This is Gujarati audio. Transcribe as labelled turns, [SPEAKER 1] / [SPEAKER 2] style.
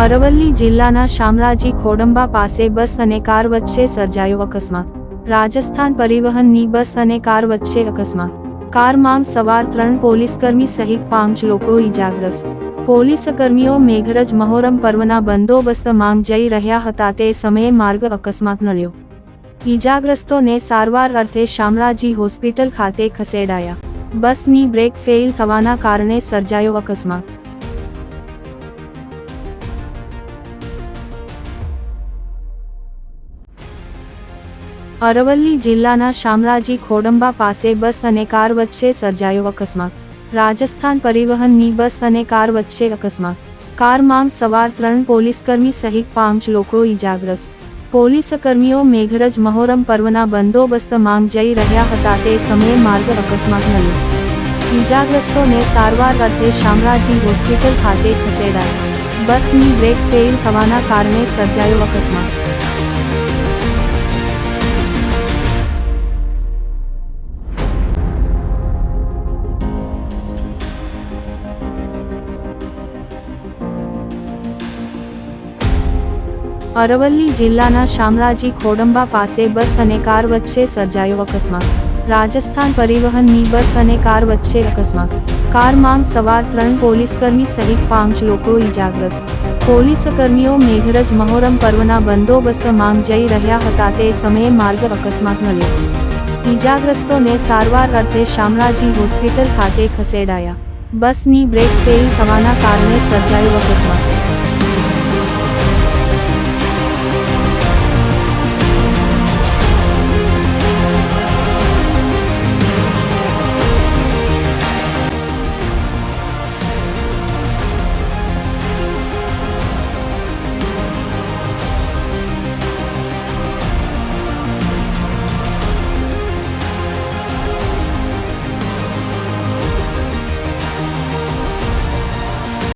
[SPEAKER 1] અરવલ્લી જિલ્લાના શામળાજી ખોડંબા પાસે બસ અને કાર વચ્ચે સર્જાયો અકસ્માત. રાજસ્થાન પરિવહનની બસ અને કાર વચ્ચે અકસ્માત. કારમાં સવાર ત્રણ પોલીસકર્મી સહિત પાંચ લોકો ઈજાગ્રસ્ત. પોલીસકર્મીઓ મેઘરજ મહોરમ પર્વના બંદોબસ્ત માંગ જઈ રહ્યા હતા તે સમયે માર્ગ અકસ્માત નડ્યો. ઈજાગ્રસ્તોને સારવાર અર્થે શામળાજી હોસ્પિટલ ખાતે ખસેડાયા. બસની બ્રેક ફેઇલ થવાના કારણે સર્જાયો અકસ્માત. અરવલ્લી જિલ્લાના શામળાજી ખોડંબા પાસે બસ અને કાર વચ્ચે સર્જાયો અકસ્માત. રાજસ્થાન પરિવહનની બસ અને કાર વચ્ચે અકસ્માત. કારમાં સવાર ત્રણ પોલીસકર્મી સહિત પાંચ લોકો ઈજાગ્રસ્ત. પોલીસકર્મીઓ મેઘરજ મહોરમ પર્વના બંદોબસ્ત માંગ જઈ રહ્યા હતા તે સમયે માર્ગ અકસ્માત મળ્યો ઈજાગ્રસ્તોને સારવાર અર્થે શામળાજી હોસ્પિટલ ખાતે ખસેડાયા. બસની બ્રેક ફેઇલ થવાના કારણે સર્જાયો અકસ્માત. અરવલ્લી જિલ્લાના શામળાજી ખોડંબા પાસે બસ અને કાર વચ્ચે સર્જાયો અકસ્માત. રાજસ્થાન પરિવહનની બસ અને કાર વચ્ચે અકસ્માત. કારમાં સવાર ત્રણ પોલીસકર્મી સહિત પાંચ લોકો ઈજાગ્રસ્ત. પોલીસકર્મીઓ મેઘરજ મહોરમ પર્વના બંદોબસ્ત માંગ જઈ રહ્યા હતા તે સમયે માર્ગ અકસ્માત મળ્યો ઈજાગ્રસ્તોને સારવાર અર્થે શામળાજી હોસ્પિટલ ખાતે ખસેડાયા. બસની બ્રેક ફેલ થવાના કારણે સર્જાયો અકસ્માત.